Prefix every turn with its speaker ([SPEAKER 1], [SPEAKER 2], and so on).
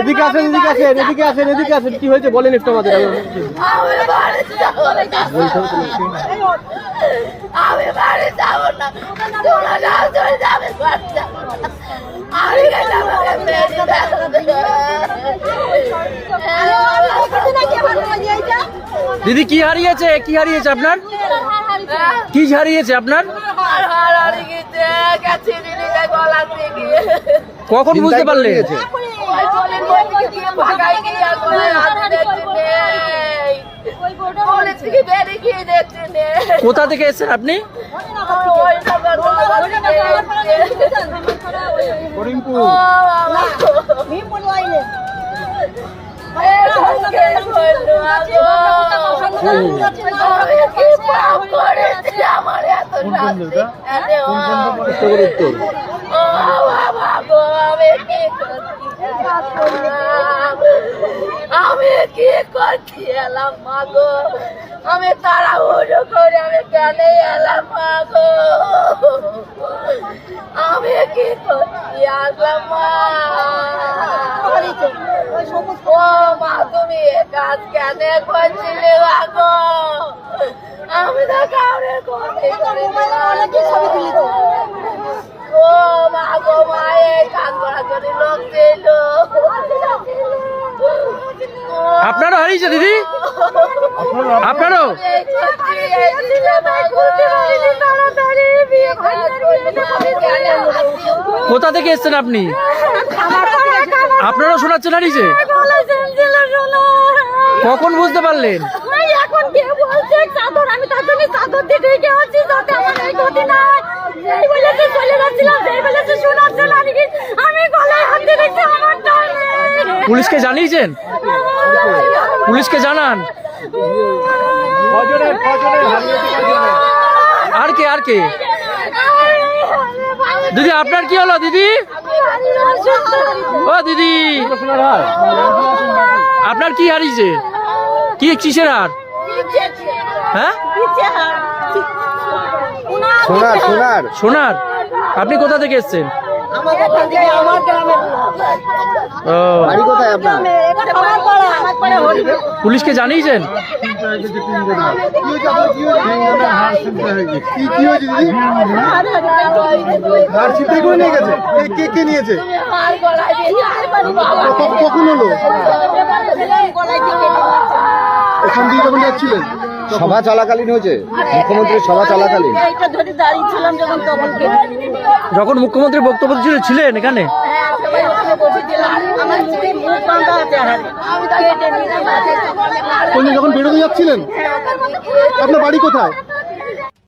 [SPEAKER 1] এদিকে আসেন এদিকে আসেন এদিকে আসেন এদিকে আসেন। কি হয়েছে? বলেন একটু আমাদের।
[SPEAKER 2] দিদি, কি হারিয়েছে? কি হারিয়েছে আপনার? কি হারিয়েছে আপনার কখন বুঝতে
[SPEAKER 3] পারলে
[SPEAKER 2] কোথা থেকে এসেছেন আপনি।
[SPEAKER 1] করিমপুর
[SPEAKER 3] ও বাবা এ সঙ্গে বলল আগো আমি কি পাপ করেছি আমার এত শাস্তি কেন ও বাবা গো আমি কি আমি কি করছি? এলাম মা গো। আমি তাড়াহুড়ো করে আমি কেন এলাম মা গো? আমি কি করছি? আসলাম মা। ও মা তুমি কাজ কেন করছিলে মা গো? আমি তো কাউরে ক্ষতি করিনি ও মা গো মা এই কাজ করার জন্য লোক ছিল
[SPEAKER 2] আপনারও হারিয়েছে দিদি? আপনারও?
[SPEAKER 3] করে?
[SPEAKER 2] কোথা থেকে এসেছেন আপনি? আপনারও শোনাচ্ছেন হারিয়েছে। কখন বুঝতে পারলেন?
[SPEAKER 3] এখন কে বলছে চাদর? আমি তার জন্য চাদর দিয়ে ঢেকে আছি যাতে আমার এই ক্ষতি না এই বলেছে চলে যাচ্ছিলাম সেই বলেছে শোনাচ্ছে না নাকি? আমি গলায় হাত দিয়ে দেখছি আমার
[SPEAKER 2] পুলিশকে জানিয়েছেন? পুলিশকে জানান? আর কে আর কে? দিদি আপনার কি হলো দিদি? ও দিদি। আপনার কি হারিয়েছে? কি কিসের হার হ্যাঁ?
[SPEAKER 1] সোনার সোনার।
[SPEAKER 2] সোনার। আপনি কোথা থেকে এসছেন? পুলিশকে জানিয়েছেন
[SPEAKER 1] কি কি হয়েছে দিদি হার ছিটে করে নিয়ে গেছে কে কে কে নিয়েছে
[SPEAKER 3] আর গলায়
[SPEAKER 1] কখন কখন হলো ওখান দিয়ে যখন যাচ্ছিলেন সভা চলাকালীন হয়েছে? মুখ্যমন্ত্রীর সভা চলাকালীন?
[SPEAKER 3] দাঁড়িয়েছিলাম যখন
[SPEAKER 2] মুখ্যমন্ত্রীর মুখ্যমন্ত্রী বক্তব্য ছিল- ছিলেন এখানে?
[SPEAKER 3] হ্যাঁ।
[SPEAKER 1] যখন বেরোতে যাচ্ছিলেন আপনার বাড়ি কোথায়?